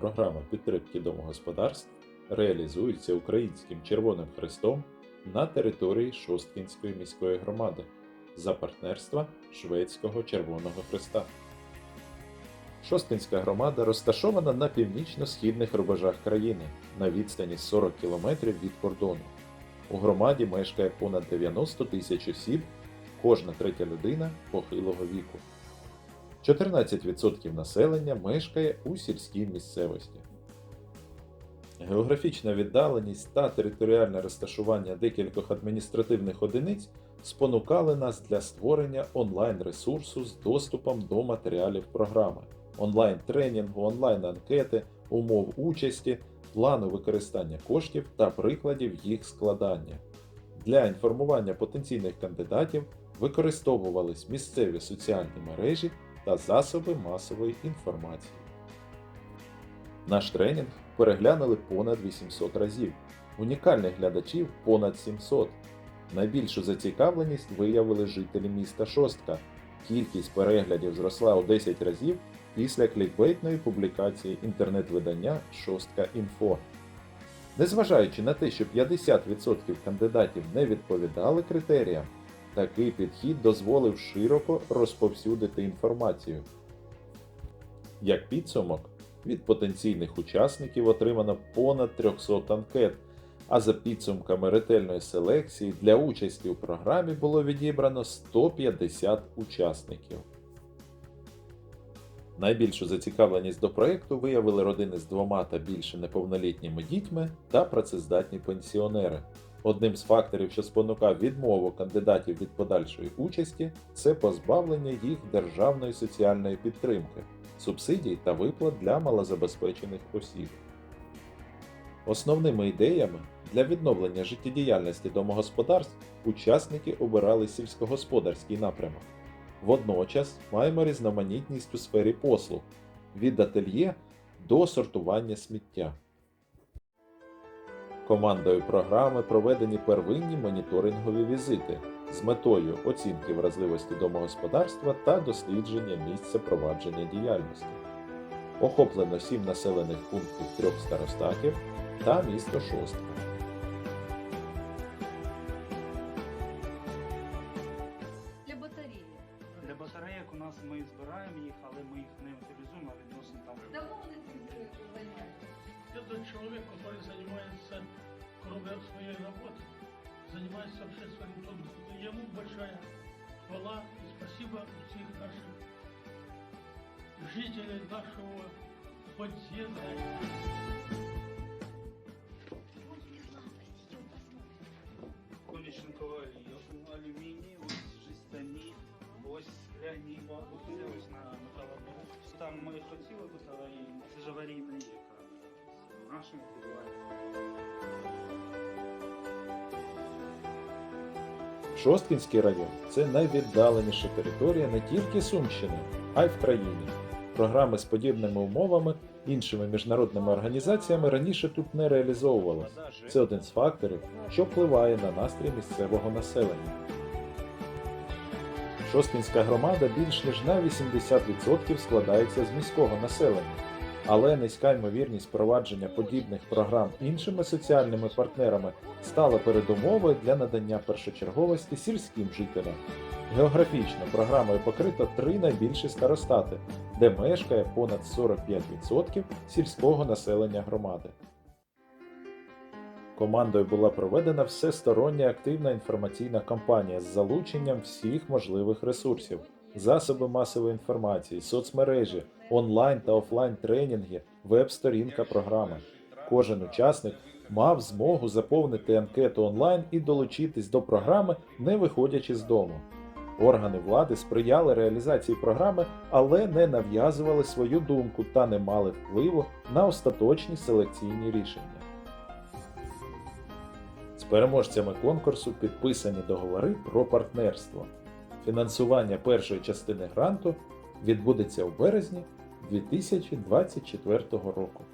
програма підтримки домогосподарств реалізується Українським Червоним Хрестом на території Шосткінської міської громади за партнерства Шведського Червоного Хреста. Шосткінська громада розташована на північно-східних рубежах країни на відстані 40 км від кордону. У громаді мешкає понад 90 тисяч осіб, кожна третя людина похилого віку. 14% населення мешкає у сільській місцевості. Географічна віддаленість та територіальне розташування декількох адміністративних одиниць спонукали нас для створення онлайн-ресурсу з доступом до матеріалів програми, онлайн-тренінгу, онлайн-анкети, умов участі, плану використання коштів та прикладів їх складання. Для інформування потенційних кандидатів використовувались місцеві соціальні мережі та засоби масової інформації. Наш тренінг переглянули понад 800 разів, унікальних глядачів понад 700. Найбільшу зацікавленість виявили жителі міста Шостка. Кількість переглядів зросла у 10 разів після клікбейтної публікації інтернет-видання Шостка Інфо. Незважаючи на те, що 50% кандидатів не відповідали критеріям, такий підхід дозволив широко розповсюдити інформацію. Як підсумок, від потенційних учасників отримано понад 300 анкет, а за підсумками ретельної селекції для участі у програмі було відібрано 150 учасників. Найбільшу зацікавленість до проєкту виявили родини з двома та більше неповнолітніми дітьми та працездатні пенсіонери. Одним з факторів, що спонукав відмову кандидатів від подальшої участі, це позбавлення їх державної соціальної підтримки, субсидій та виплат для малозабезпечених осіб. Основними ідеями для відновлення життєдіяльності домогосподарств учасники обирали сільськогосподарський напрямок. Водночас маємо різноманітність у сфері послуг від ательє до сортування сміття. Командою програми проведені первинні моніторингові візити з метою оцінки вразливості домогосподарства та дослідження місця провадження діяльності. Охоплено 7 населених пунктів трьох старостатів та місто Шостка. нас ми збираємо їх, але ми їх не утилізуємо, а відносимо там. Давно вони цим займаються? Это человек, который занимается, кроме своей работы, занимается общественным трудом. Ему большая хвала и спасибо всех наших жителей нашего подъезда. Там ми хотіли бути, але це ж аварійна яка нашим підвалом. Шосткінський район це найвіддаленіша територія не тільки Сумщини, а й в країні. Програми з подібними умовами іншими міжнародними організаціями раніше тут не реалізовувалися. Це один з факторів, що впливає на настрій місцевого населення. Шосткінська громада більш ніж на 80% складається з міського населення, але низька ймовірність провадження подібних програм іншими соціальними партнерами стала передумовою для надання першочерговості сільським жителям. Географічно програмою покрито три найбільші старостати, де мешкає понад 45% сільського населення громади. Командою була проведена всестороння активна інформаційна кампанія з залученням всіх можливих ресурсів, засоби масової інформації, соцмережі, онлайн та офлайн тренінги, веб-сторінка програми. Кожен учасник мав змогу заповнити анкету онлайн і долучитись до програми, не виходячи з дому. Органи влади сприяли реалізації програми, але не нав'язували свою думку та не мали впливу на остаточні селекційні рішення. Переможцями конкурсу підписані договори про партнерство. Фінансування першої частини гранту відбудеться у березні 2024 року.